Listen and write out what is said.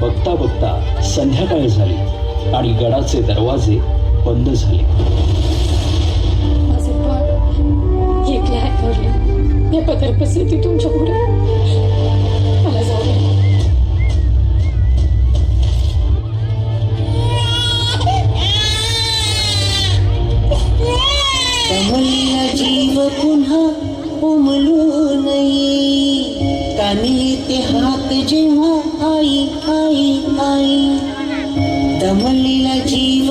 बघता बघता संध्याकाळ झाली आणि गडाचे दरवाजे बंद झाले. माझं बाळ एकलं आहे भरलं पदर पसरती तुमच्यापुढे? मला जाऊ दे. कमलला जीव पुन्हा उमलू नये. कानी ते हात जेव्हा आई आई आई दमलेला जीव